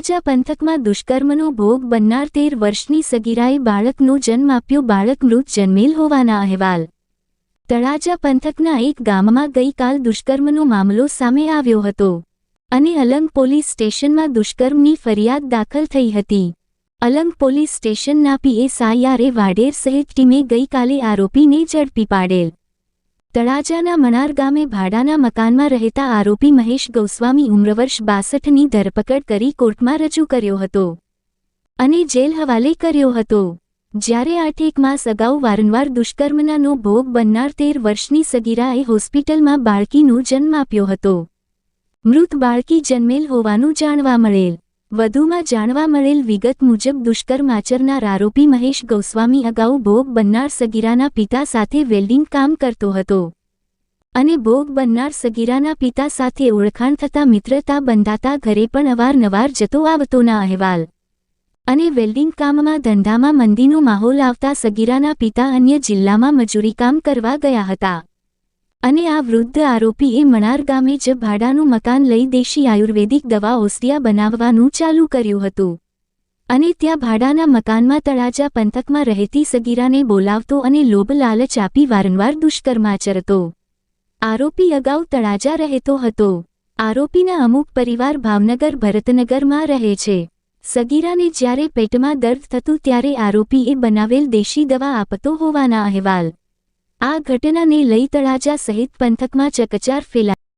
તળાજા પંથકમાં દુષ્કર્મનો ભોગ બનનાર તેર વર્ષની સગીરાએ બાળકનો જન્મ આપ્યો. બાળક મૃત જન્મેલ હોવાના અહેવાલ. તળાજા પંથકના એક ગામમાં ગઈકાલ દુષ્કર્મનો મામલો સામે આવ્યો હતો અને અલંગ પોલીસ સ્ટેશનમાં દુષ્કર્મની ફરિયાદ દાખલ થઈ હતી. અલંગ પોલીસ સ્ટેશનના પીએસઆઈઆરે વાડેર સહિત ટીમે ગઈકાલે આરોપીને ઝડપી પાડેલ. તળાજાના મણાર ગામે ભાડાના મકાનમાં રહેતા આરોપી મહેશ ગૌસ્વામી ઉમ્રવર્ષ બાસઠની ધરપકડ કરી કોર્ટમાં રજૂ કર્યો હતો અને જેલ હવાલે કર્યો હતો. જ્યારે આઠેક માસ અગાઉ વારંવાર દુષ્કર્મનાનો ભોગ બનનાર તેર વર્ષની સગીરાએ હોસ્પિટલમાં બાળકીનો જન્મ આપ્યો હતો. મૃત બાળકી જન્મેલ હોવાનું જાણવા મળેલ. વધુમાં જાણવા મળેલ વિગત મુજબ દુષ્કર્મ આચરનાર આરોપી મહેશ ગૌસ્વામી અગાઉ ભોગ બનનાર સગીરાના પિતા સાથે વેલ્ડિંગ કામ કરતો હતો. અને ભોગ બનનાર સગીરાના પિતા સાથે ઓળખાણ થતા મિત્રતા બંધાતા ઘરે પણ અવારનવાર જતો આવતોના અહેવાલ. અને વેલ્ડિંગ કામમાં ધંધામાં મંદીનો માહોલ આવતા સગીરાના પિતા અન્ય જિલ્લામાં મજૂરી કામ કરવા ગયા હતા. અને આ વૃદ્ધ આરોપીએ મણાર ગામે જ ભાડાનું મકાન લઈ દેશી આયુર્વેદિક દવા ઓસડિયા બનાવવાનું ચાલુ કર્યું હતું. અને ત્યાં ભાડાના મકાનમાં તળાજા પંથકમાં રહેતી સગીરાને બોલાવતો અને લોભ લાલચ આપી વારંવાર દુષ્કર્મ આચરતો. આરોપી અગાઉ તળાજા રહેતો હતો. આરોપીના અમુક પરિવાર ભાવનગર ભરતનગરમાં રહે છે. સગીરાને જ્યારે પેટમાં દર્દ થતું ત્યારે આરોપીએ બનાવેલ દેશી દવા આપતો હોવાના અહેવાલ. આ ઘટનાને લઈ તળાજા સહિત પંથકમાં ચકચાર ફેલાઈ